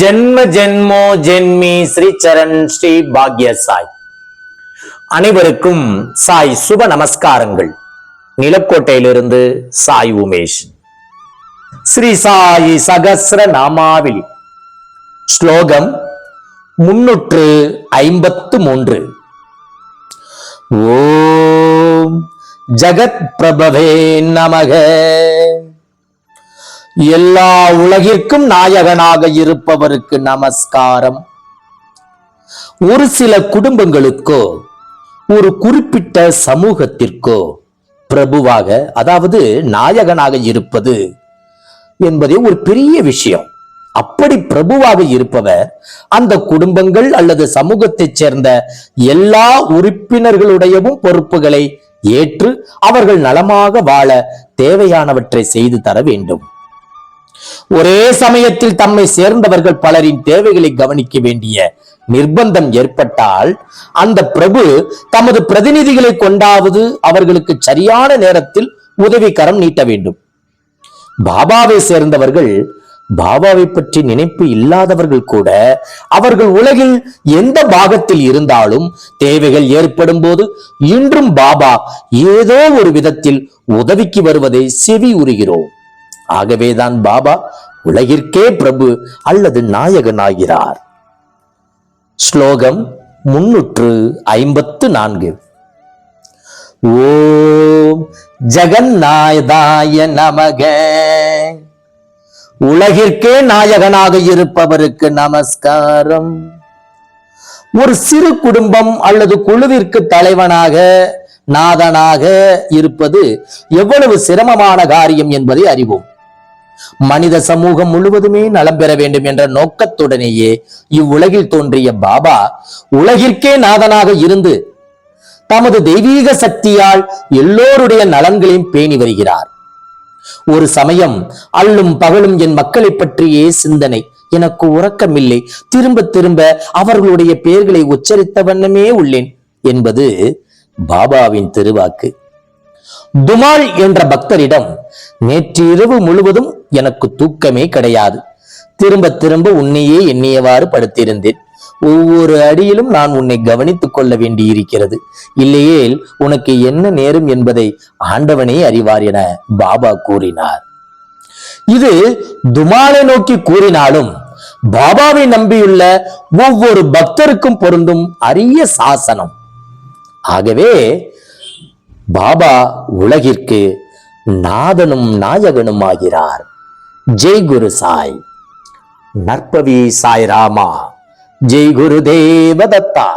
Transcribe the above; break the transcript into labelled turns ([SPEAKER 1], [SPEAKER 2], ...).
[SPEAKER 1] ஜென்ம ஜென்மோ ஜென்மி ஸ்ரீ சரண் ஸ்ரீ பாக்ய சாய் அனைவருக்கும் சாய் சுப நமஸ்காரங்கள். நிலக்கோட்டையிலிருந்து சாய் உமேஷ். ஸ்ரீ சாயி சகசிர நாமாவில் ஸ்லோகம் முன்னூற்று ஐம்பத்து மூன்று. ஓம் ஜகத் பிரபவே நமக. எல்லா உலகிற்கும் நாயகனாக இருப்பவருக்கு நமஸ்காரம். ஒரு சில குடும்பங்களுக்கோ ஒரு குறிப்பிட்ட சமூகத்திற்கோ பிரபுவாக அதாவது நாயகனாக இருப்பது என்பதே ஒரு பெரிய விஷயம். அப்படி பிரபுவாக இருப்பவர் அந்த குடும்பங்கள் அல்லது சமூகத்தைச் சேர்ந்த எல்லா உறுப்பினர்களுடையவும் பொறுப்புகளை ஏற்று அவர்கள் நலமாக வாழ தேவையானவற்றை செய்து தர வேண்டும். ஒரே சமயத்தில் தம்மை சேர்ந்தவர்கள் பலரின் தேவைகளை கவனிக்க வேண்டிய நிர்பந்தம் ஏற்பட்டால் அந்த பிரபு தமது பிரதிநிதிகளை கொண்டாவது அவர்களுக்கு சரியான நேரத்தில் உதவிக்கரம் நீட்ட வேண்டும். பாபாவை சேர்ந்தவர்கள் பாபாவை பற்றி நினைப்பு இல்லாதவர்கள் கூட அவர்கள் உலகில் எந்த பாகத்தில் இருந்தாலும் தேவைகள் ஏற்படும் போது இன்றும் பாபா ஏதோ ஒரு விதத்தில் உதவிக்கு வருவதை செவி உறுகிறோம். ஆகவேதான் பாபா உலகிற்கே பிரபு அல்லது நாயகனாகிறார். ஸ்லோகம் முன்னூற்று ஐம்பத்து நான்கு. ஓம் ஜெகநாயதாய நமக. உலகிற்கே நாயகனாக இருப்பவருக்கு நமஸ்காரம். ஒரு சிறு குடும்பம் அல்லது குழுவிற்கு தலைவனாக நாதனாக இருப்பது எவ்வளவு சிரமமான காரியம் என்பதை அறிவோம். மனித சமூகம் முழுவதுமே நலம் பெற வேண்டும் என்ற நோக்கத்துடனேயே இவ்வுலகில் தோன்றிய பாபா உலகிற்கே நாதனாக இருந்து தமது தெய்வீக சக்தியால் எல்லோருடைய நலன்களையும் பேணி வருகிறார். ஒரு சமயம் அல்லும் பகலும் என் மக்களை பற்றியே சிந்தனை. எனக்கு உறக்கமில்லை. திரும்ப திரும்ப அவர்களுடைய பெயர்களை உச்சரித்த வண்ணமே உள்ளேன் என்பது பாபாவின் திருவாக்கு. துமால் என்ற பக்தரிடம் நேற்று இரவு முழுவதும் எனக்கு தூக்கமே கிடையாது. திரும்ப திரும்ப உன்னையே எண்ணியவாறு படுத்திருந்தேன். ஒவ்வொரு அடியிலும் நான் உன்னை கவனித்துக் கொள்ள வேண்டியிருக்கிறது. இல்லையேல் உனக்கு என்ன நேரும் என்பதை ஆண்டவனே அறிவார் என பாபா கூறினார். இது துமாலை நோக்கி கூறினாலும் பாபாவை நம்பியுள்ள ஒவ்வொரு பக்தருக்கும் பொருந்தும் அரிய சாசனம். ஆகவே பாபா உலகிற்கு நாதனும் நாயகனும் ஆகிறார் ஜெய் குரு சாய். நற்பவி சாய் ராமா ஜெய் குரு தேவதத்தா.